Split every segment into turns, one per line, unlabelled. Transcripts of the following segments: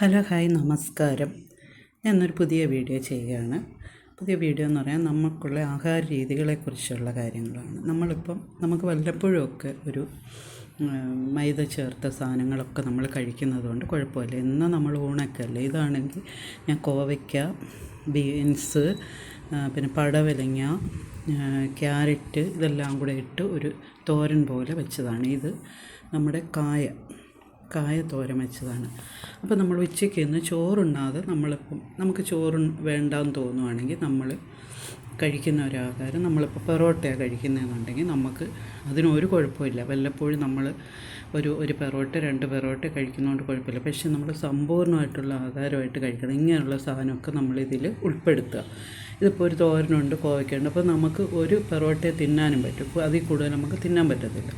Hello hi നമസ്കാരം. ഞാനൊരു പുതിയ വീഡിയോ ചെയ്യുകയാണ്. പുതിയ വീഡിയോ എന്ന് പറയാൻ നമുക്കുള്ള ആഹാര രീതികളെക്കുറിച്ചുള്ള കാര്യങ്ങളാണ്. നമ്മളിപ്പം നമുക്ക് വല്ലപ്പോഴും ഒക്കെ ഒരു മൈദ ചേർത്ത സാധനങ്ങളൊക്കെ നമ്മൾ കഴിക്കുന്നത് കൊണ്ട് കുഴപ്പമില്ല. ഇന്ന് നമ്മൾ ഊണക്കല്ലേ ഇതാണെങ്കിൽ ഞാൻ കോവയ്ക്ക ബീൻസ് പിന്നെ പടവലങ്ങ ക്യാരറ്റ് ഇതെല്ലാം കൂടെ ഇട്ട് ഒരു തോരൻ പോലെ വെച്ചതാണ്. ഇത് നമ്മുടെ കായ. കായ തോരൻ വെച്ചതാണ്. അപ്പോൾ നമ്മൾ ഉച്ചയ്ക്ക് ഇന്ന് ചോറുണ്ണാതെ നമ്മളിപ്പം നമുക്ക് ചോറ് വേണ്ടാന്ന് തോന്നുവാണെങ്കിൽ നമ്മൾ കഴിക്കുന്ന ഒരു ആഹാരം നമ്മളിപ്പോൾ പെറോട്ടയാണ് കഴിക്കുന്നതെന്നുണ്ടെങ്കിൽ നമുക്ക് അതിനൊരു കുഴപ്പമില്ല. വല്ലപ്പോഴും നമ്മൾ ഒരു ഒരു പെറോട്ട രണ്ട് പെറോട്ട കഴിക്കുന്നതുകൊണ്ട് കുഴപ്പമില്ല. പക്ഷേ നമ്മൾ സമ്പൂർണമായിട്ടുള്ള ആഹാരമായിട്ട് കഴിക്കണം. ഇങ്ങനെയുള്ള സാധനമൊക്കെ നമ്മളിതിൽ ഉൾപ്പെടുത്തുക. ഇതിപ്പോൾ ഒരു തോരനുണ്ട് കോവയ്ക്കുണ്ട് അപ്പോൾ നമുക്ക് ഒരു പെറോട്ടയെ തിന്നാനും പറ്റും. അതിൽ കൂടുതൽ നമുക്ക് തിന്നാൻ പറ്റത്തില്ല.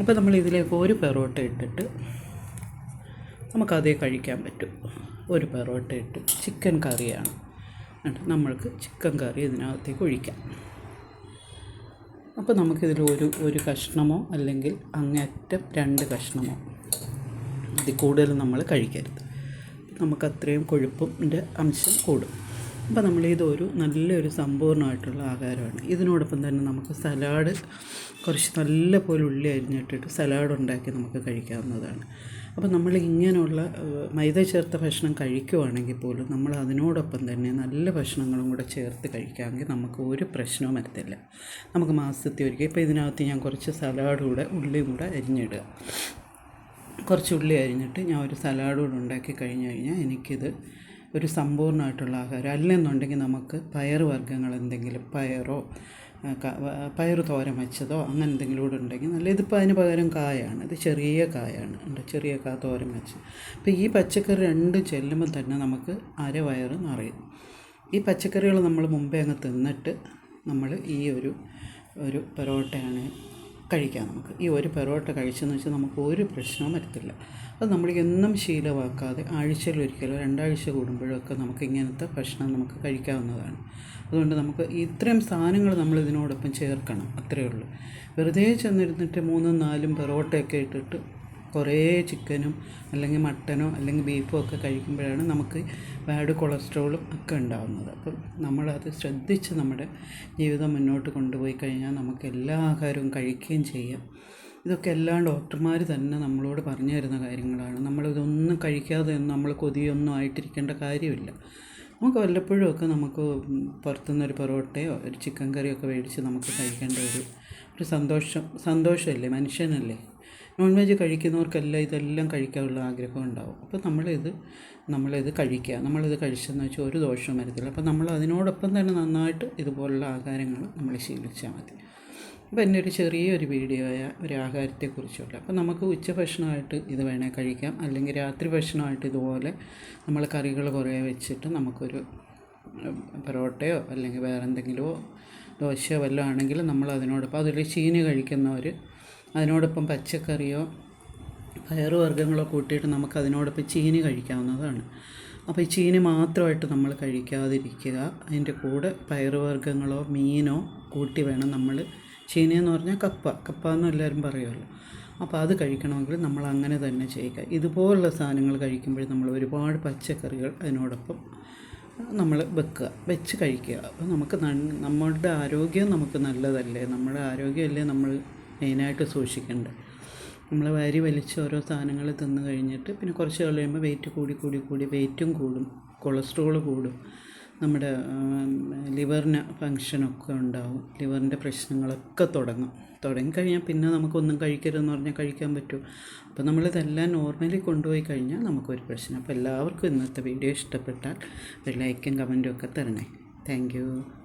അപ്പോൾ നമ്മൾ ഇതിലേക്ക് ഒരു പെറോട്ട ഇട്ടിട്ട് നമുക്കതേ കഴിക്കാൻ പറ്റും. ഒരു പെറോട്ട ഇട്ട് ചിക്കൻ കറിയാണ്. നമ്മൾക്ക് ചിക്കൻ കറി ഇതിനകത്തേക്ക് ഒഴിക്കാം. അപ്പോൾ നമുക്കിതിൽ ഒരു ഒരു കഷ്ണമോ അല്ലെങ്കിൽ അങ്ങേറ്റം രണ്ട് കഷ്ണമോ ഇതിൽ കൂടുതൽ നമ്മൾ കഴിക്കരുത്. നമുക്ക് അത്രയും കൊഴുപ്പിന്റെ അംശം കൂടും. അപ്പോൾ നമ്മളിതൊരു നല്ലൊരു സമ്പൂർണമായിട്ടുള്ള ആഹാരമാണ്. ഇതിനോടൊപ്പം തന്നെ നമുക്ക് സലാഡ് കുറച്ച് നല്ല പോലെ ഉള്ളി അരിഞ്ഞിട്ടിട്ട് സലാഡ് ഉണ്ടാക്കി നമുക്ക് കഴിക്കാവുന്നതാണ്. അപ്പോൾ നമ്മൾ ഇങ്ങനെയുള്ള മൈദ ചേർത്ത ഭക്ഷണം കഴിക്കുവാണെങ്കിൽ പോലും നമ്മൾ അതിനോടൊപ്പം തന്നെ നല്ല ഭക്ഷണങ്ങളും കൂടെ ചേർത്ത് കഴിക്കാമെങ്കിൽ നമുക്ക് ഒരു പ്രശ്നവും വരത്തില്ല. നമുക്ക് മാസത്തിൽ ഒരിക്കൽ ഇപ്പോൾ ഇതിനകത്ത് ഞാൻ കുറച്ച് സലാഡ് കൂടെ ഉള്ളിയും കൂടെ അരിഞ്ഞിടുക. കുറച്ച് ഉള്ളി അരിഞ്ഞിട്ട് ഞാൻ ഒരു സലാഡ് കൂടെ ഉണ്ടാക്കി കഴിഞ്ഞ് കഴിഞ്ഞാൽ എനിക്കിത് ഒരു സമ്പൂർണമായിട്ടുള്ള ആഹാരം. അല്ലെന്നുണ്ടെങ്കിൽ നമുക്ക് പയർ വർഗങ്ങൾ എന്തെങ്കിലും പയറോ പയർ തോരൻ വെച്ചതോ അങ്ങനെ എന്തെങ്കിലും കൂടെ ഉണ്ടെങ്കിൽ നല്ല ഇതിപ്പോൾ അതിന് പകരം കായാണ്. ഇത് ചെറിയ കായാണ്. ഉണ്ട് ചെറിയ കാ തോരൻ വെച്ച്. അപ്പോൾ ഈ പച്ചക്കറി രണ്ട് ചെല്ലുമ്പോൾ തന്നെ നമുക്ക് അര വയറ് നിറയും. ഈ പച്ചക്കറികൾ നമ്മൾ മുമ്പേ അങ്ങ് തിന്നിട്ട് നമ്മൾ ഈ ഒരു ഒരു പൊറോട്ടയാണ് കഴിക്കാം നമുക്ക്. ഈ ഒരു പെറോട്ട കഴിച്ചെന്ന് വെച്ചാൽ നമുക്ക് ഒരു പ്രശ്നവും വരത്തില്ല. അത് നമ്മൾ എന്നും ശീലമാക്കാതെ ആഴ്ചയിലൊരിക്കലോ രണ്ടാഴ്ച കൂടുമ്പോഴൊക്കെ നമുക്ക് ഇങ്ങനത്തെ ഭക്ഷണം നമുക്ക് കഴിക്കാവുന്നതാണ്. അതുകൊണ്ട് നമുക്ക് ഇത്രയും സാധനങ്ങൾ നമ്മൾ ഇതിനോടൊപ്പം ചേർക്കണം. അത്രയേ ഉള്ളൂ. വെറുതെ ചെന്നിരുന്നിട്ട് മൂന്നും നാലും പെറോട്ടയൊക്കെ ഇട്ടിട്ട് കുറേ ചിക്കനും അല്ലെങ്കിൽ മട്ടനോ അല്ലെങ്കിൽ ബീഫോ ഒക്കെ കഴിക്കുമ്പോഴാണ് നമുക്ക് ബാഡ് കൊളസ്ട്രോളും ഒക്കെ ഉണ്ടാകുന്നത് അപ്പം നമ്മളത് ശ്രദ്ധിച്ച് നമ്മുടെ ജീവിതം മുന്നോട്ട് കൊണ്ടുപോയി കഴിഞ്ഞാൽ നമുക്ക് എല്ലാ ആഹാരവും കഴിക്കുകയും ചെയ്യാം. ഇതൊക്കെ എല്ലാ ഡോക്ടർമാർ തന്നെ നമ്മളോട് പറഞ്ഞു തരുന്ന കാര്യങ്ങളാണ്. നമ്മളിതൊന്നും കഴിക്കാതെ നമ്മൾ കൊതിയൊന്നും ആയിട്ടിരിക്കേണ്ട കാര്യമില്ല. നമുക്ക് വല്ലപ്പോഴും ഒക്കെ നമുക്ക് പുറത്തുനിന്നൊരു പൊറോട്ടയോ ഒരു ചിക്കൻ കറിയോ ഒക്കെ മേടിച്ച് നമുക്ക് കഴിക്കേണ്ട ഒരു ഒരു സന്തോഷം സന്തോഷമല്ലേ? മനുഷ്യനല്ലേ? നോൺ വെജ് കഴിക്കുന്നവർക്കെല്ലാം ഇതെല്ലാം കഴിക്കാനുള്ള ആഗ്രഹം ഉണ്ടാവും അപ്പോൾ നമ്മളിത് നമ്മളിത് കഴിക്കുക. നമ്മളിത് കഴിച്ചെന്ന് വെച്ചാൽ ഒരു ദോഷവും വരത്തില്ല. അപ്പോൾ നമ്മൾ അതിനോടൊപ്പം തന്നെ നന്നായിട്ട് ഇതുപോലുള്ള ആഹാരങ്ങൾ നമ്മൾ ശീലിച്ചാൽ മതി. അപ്പോൾ എന്റെ ഒരു ചെറിയൊരു വീഡിയോയ ഒരു ആഹാരത്തെക്കുറിച്ചുള്ള. അപ്പോൾ നമുക്ക് ഉച്ചഭക്ഷണമായിട്ട് ഇത് വേണേൽ കഴിക്കാം. അല്ലെങ്കിൽ രാത്രി ഭക്ഷണമായിട്ട് ഇതുപോലെ നമ്മൾ കറികൾ കുറേ വെച്ചിട്ട് നമുക്കൊരു പൊറോട്ടയോ അല്ലെങ്കിൽ വേറെ എന്തെങ്കിലുമോ ദോശയോ വല്ലതും ആണെങ്കിലും നമ്മൾ അതിനോടൊപ്പം അതിൽ ചീനി കഴിക്കുന്നവർ അതിനോടൊപ്പം പച്ചക്കറിയോ പയറുവർഗങ്ങളോ കൂട്ടിയിട്ട് നമുക്ക് അതിനോടൊപ്പം ചീനി കഴിക്കാവുന്നതാണ്. അപ്പോൾ ഈ ചീനി മാത്രമായിട്ട് നമ്മൾ കഴിക്കാതിരിക്കുക. അതിന്റെ കൂടെ പയറുവർഗങ്ങളോ മീനോ കൂട്ടി വേണം നമ്മൾ ചീനി എന്ന് പറഞ്ഞാൽ കപ്പ. കപ്പ എന്ന് എല്ലാവരും പറയുമല്ലോ. അപ്പോൾ അത് കഴിക്കണമെങ്കിൽ നമ്മൾ അങ്ങനെ തന്നെ ചെയ്യുക. ഇതുപോലുള്ള സാധനങ്ങൾ കഴിക്കുമ്പോൾ നമ്മൾ ഒരുപാട് പച്ചക്കറികൾ അതിനോടൊപ്പം നമ്മൾ വെക്കുക. വെച്ച് കഴിക്കുക. അപ്പോൾ നമുക്ക് നമ്മളുടെ ആരോഗ്യം നമുക്ക് നല്ലതല്ലേ? നമ്മുടെ ആരോഗ്യമല്ലേ നമ്മൾ മെയിനായിട്ട് സൂക്ഷിക്കേണ്ടത്. നമ്മൾ വരി വലിച്ച് ഓരോ സാധനങ്ങൾ തിന്ന് കഴിഞ്ഞിട്ട് പിന്നെ കുറച്ച് കഴിയുമ്പോൾ വെയിറ്റ് കൂടി കൂടി കൂടി വെയിറ്റും കൂടും. കൊളസ്ട്രോൾ കൂടും. നമ്മുടെ ലിവറിന് ഫങ്ഷനൊക്കെ ഉണ്ടാവും. ലിവറിന്റെ പ്രശ്നങ്ങളൊക്കെ തുടങ്ങും. തുടങ്ങിക്കഴിഞ്ഞാൽ പിന്നെ നമുക്കൊന്നും കഴിക്കരുതെന്ന് പറഞ്ഞാൽ കഴിക്കാൻ പറ്റും. അപ്പോൾ നമ്മളിതെല്ലാം നോർമലി കൊണ്ടുപോയി കഴിഞ്ഞാൽ നമുക്കൊരു പ്രശ്നം. അപ്പോൾ എല്ലാവർക്കും ഇന്നത്തെ വീഡിയോ ഇഷ്ടപ്പെട്ടാൽ ഒരു ലൈക്കും കമന്റും ഒക്കെ തരണേ. താങ്ക്